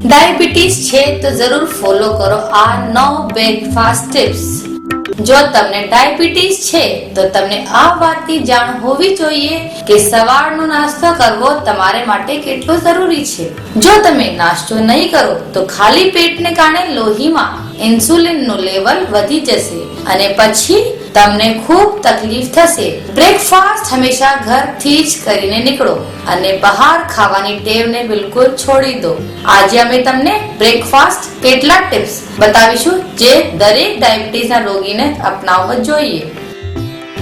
Diabetes છે તો જરૂર ફોલો કરો આ નવ બ્રેકફાસ્ટ ટિપ્સ જો તમને ડાયાબિટીસ છે તો તમને આ વાતની જાણ હોવી જોઈએ કે સવારનો નાસ્તો કરવો તમારે માટે કેટલો જરૂરી છે. જો તમે નાસ્તો નહીં કરો તો ખાલી પેટને કારણે લોહીમાં ઇન્સ્યુલિનનું લેવલ વધી જશે અને પછી તમને ખૂબ તકલીફ થશે. બ્રેકફાસ્ટ હંમેશા ઘરથી જ કરીને નીકળો અને બહાર ખાવાની ટેવને બિલકુલ છોડી દો. આજે અમે તમને બ્રેકફાસ્ટ કેટલાક ટિપ્સ બતાવીશું જે દરેક ડાયાબિટીસના રોગીને અપનાવવો જોઈએ.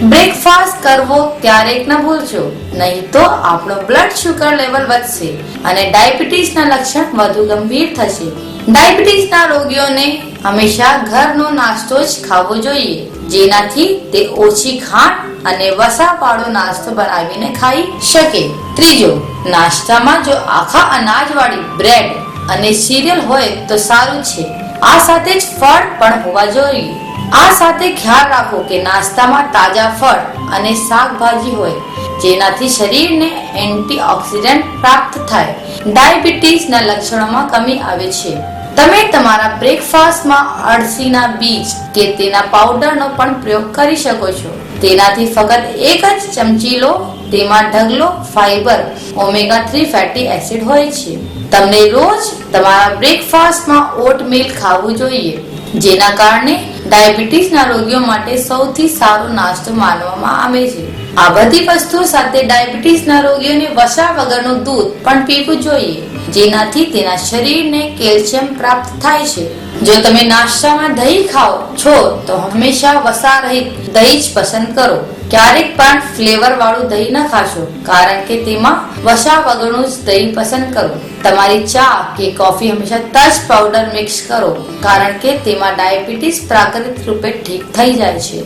બ્રેકફાસ્ટ કરવો ક્યારેક ન ભૂલજો, નહીં તો આપણો બ્લડ શુગર લેવલ વધશે અને ડાયાબિટીસના લક્ષણ વધુ ગંભીર થશે. ડાયાબિટીસના રોગીઓને હંમેશા ઘરનો નાસ્તો જ ખાવો જોઈએ, જેનાથી તે ઓછી ખાંડ અને વસાવાળો નાસ્તો બનાવીને ખાઈ શકે. ત્રીજો, નાસ્તામાં જો આખા અનાજવાળી બ્રેડ અને સિરિયલ હોય તો સારું છે. આ સાથે જ ફળ પણ હોવા જોઈએ. આ સાથે ખ્યાલ રાખો કે નાસ્તામાં તાજા ફળ અને શાકભાજી હોય, જેનાથી શરીરને એન્ટીઓક્સિડન્ટ પ્રાપ્ત થાય. ડાયાબિટીસના લક્ષણોમાં કમી આવે છે. તમે તમારા બ્રેકફાસ્ટમાં અળસીના બીજ કે તેના પાવડરનો પણ પ્રયોગ કરી શકો છો. તેનાથી ફક્ત એક જ ચમચી લો તેમાં ઢગલો, fibre, omega three fatty acid હોય છે. તમને રોજ તમારા બ્રેકફાસ્ટમાં ઓટ મિલ્ક ખાવું જોઈએ, જેના કારણે ડાયાબિટીસના રોગીઓ માટે સૌથી સારો નાસ્તો માનવામાં આવે છે. આ બધી વસ્તુઓ સાથે ડાયાબિટીસના રોગીઓને વસા વગરનું દૂધ પણ પીવું જોઈએ. જેનાથી તેના શરીરને કેલ્શિયમ પ્રાપ્ત થાય છે. જો તમે નાસ્તામાં દહીં ખાઓ છો, તો હંમેશા વસા રહિત દહીં જ પસંદ કરો. ક્યારેક પણ ફ્લેવર વાળું દહીં ન ખાશો, કારણ કે તેમાં વસા વગરનું જ દહીં પસંદ કરો. તમારી ચા કે કોફી હંમેશા તજ પાવડર મિક્સ કરો, કારણ કે તેમાં ડાયાબિટીસ પ્રાકૃતિક રૂપે ઠીક થઈ જાય છે.